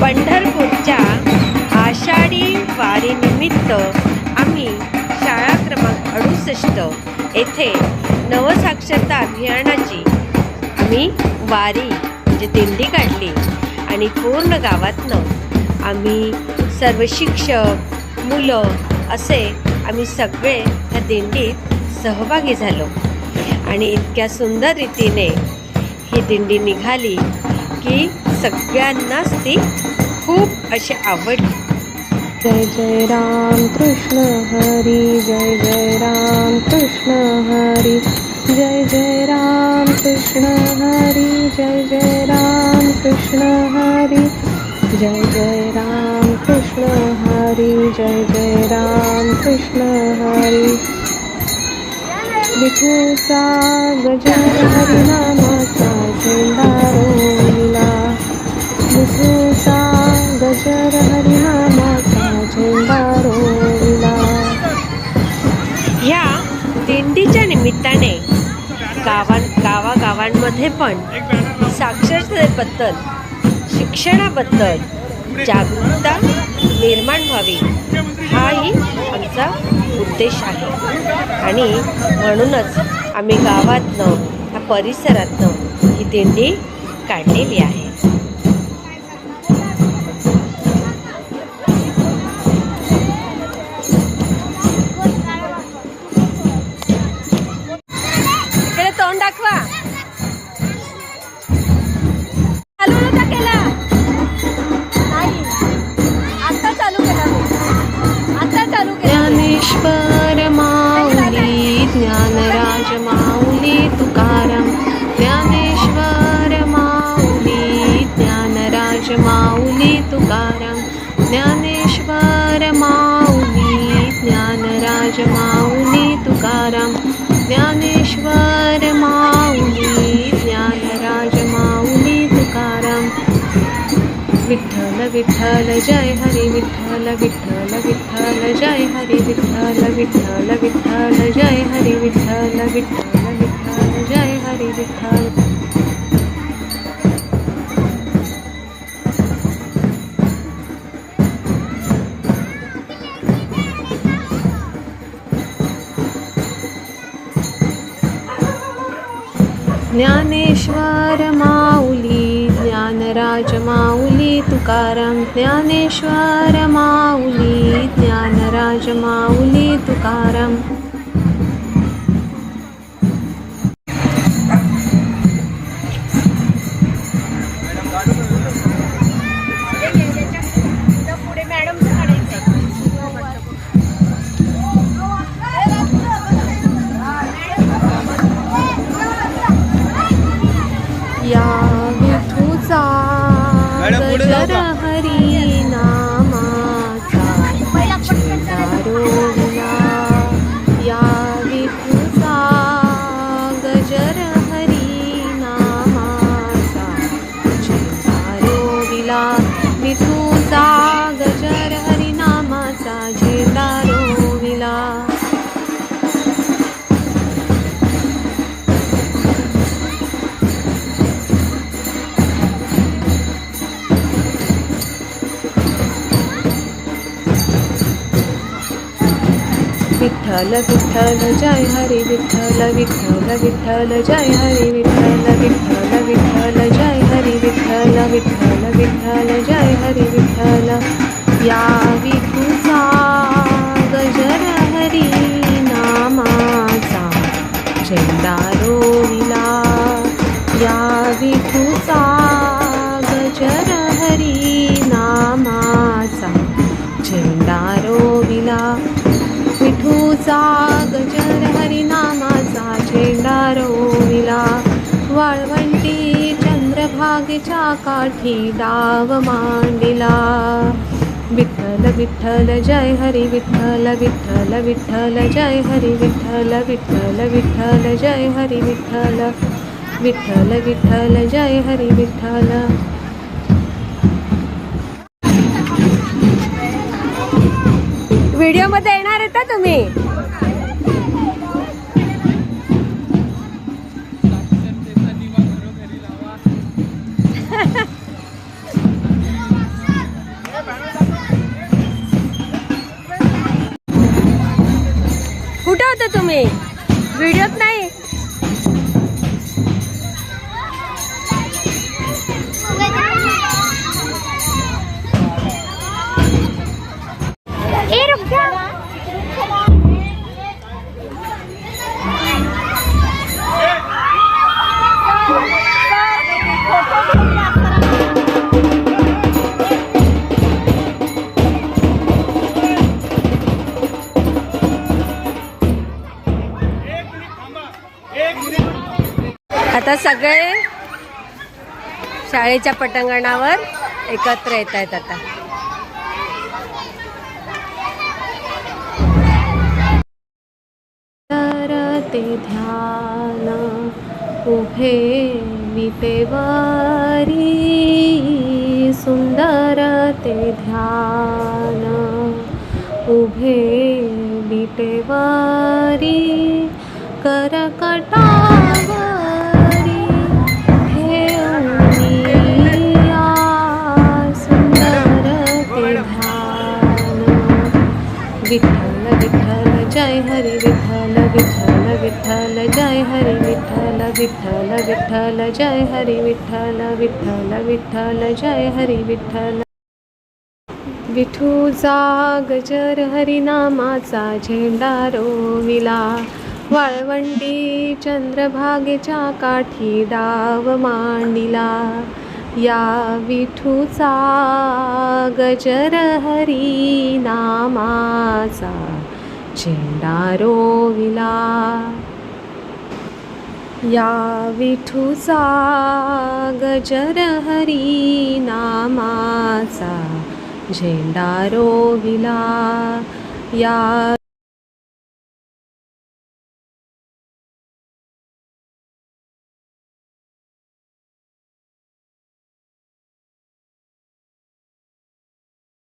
पंढरपूरच्या आषाढी वारीनिमित्त आम्ही शाळा क्रमांक अडुसष्ट येथे नवसाक्षरता अभियानाची आम्ही वारी म्हणजे दिंडी काढली. आणि पूर्ण गावातनं आम्ही सर्व शिक्षक मुलं असे आम्ही सगळे त्या दिंडीत सहभागी झालो. आणि इतक्या सुंदर रीतीने ही दिंडी निघाली की सगळ्यांनाच ती खूप अशी आवडली. जय जय राम कृष्ण हरी जय जय राम कृष्ण हरी जय जय राम कृष्ण हरी जय जय राम कृष्ण हरी जय जय राम कृष्ण हरी जय जय राम कृष्ण हरी। विठूचा गजर हरिनामाचा निमित्ताने गावां गावागावांमध्ये पण साक्षरतेबद्दल शिक्षणाबद्दल जागरूकता निर्माण व्हावी हाही आमचा उद्देश आहे. आणि म्हणूनच आम्ही गावातनं ह्या परिसरातनं ही दिंडी काढलेली आहे. ज्ञानेश्वर विठ्ठल, जय हरी विठ्ठल विठ्ठल विठ्ठल, जय हरी विठ्ठल विठ्ठल विठ्ठल, जय हरी विठ्ठल विठ्ठल विठ्ठल, जय हरी विठ्ठल। ज्ञानेश्वर माऊली ज्ञानराज माऊली तुकाराम ज्ञानेश्वर माऊली ज्ञानराज माऊली तुकाराम. या विठ्ठल विठ्ठल जय हरी विठ्ठल विठ्ठल विठ्ठल जय हरी विठ्ठल विठ्ठल विठ्ठल जय हरी विठ्ठल विठ्ठल विठ्ठल जय हरी विठ्ठल। या विठूचा गजर हरी नामाचा झेंडा रोविला विठूचा गजर हरिनामाचा झेंडा रोविला. वाळवंटी चंद्रभागेच्या काठी डाव मांडिला. विठ्ठल विठ्ठल जय हरी विठ्ठल विठ्ठल विठ्ठल जय हरी विठ्ठल विठ्ठल विठ्ठल जय हरी विठ्ठल. विठ्ठल विठ्ठल जय हरी विठ्ठल. देणार आहे तुम्ही? कुठं होता तुम्ही? आता सगळे शाळेच्या पटांगणावर एकत्र येत आहेत आता. ते ध्यान उभे विटेवारी सुंदर ते ध्यान उभे विटेवारी वारी करकटा विठ्ठल जय हरी विठ्ठल विठ्ठल विठ्ठल जय हरी विठ्ठल विठ्ठल विठ्ठल जय हरी विठ्ठल. विठूचा गजर हरिनामाचा झेंडा रोविला वाळवंटी चंद्रभागेच्या काठी डाव मांडिला. या विठूचा गजर हरी नामाचा झेंडा रोविला या विठूचा गजर हरी नामाचा झेंडा रोविला या